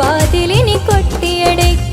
వాదిలిని కొట్టి ఎడెక్కి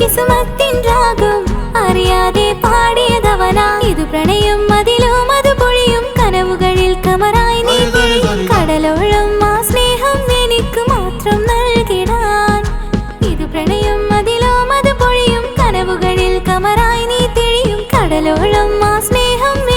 കിസുമത്തിൻ രാഗം അറിയാതെ പാടിയതവനാ. ഇത് പ്രണയം അതിലും അത് പൊഴിയും. കനവുകളിൽ കമറായി നീക്കി കടലോളം ആ സ്നേഹം എനിക്ക് മാത്രം നൽകിടാൻ. ഇത് പ്രണയം അതിലും അത് പൊഴിയും. കനവുകളിൽ കമറായി നീ തെളിയും. കടലോളം ആ സ്നേഹം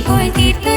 போய் தீர்த்த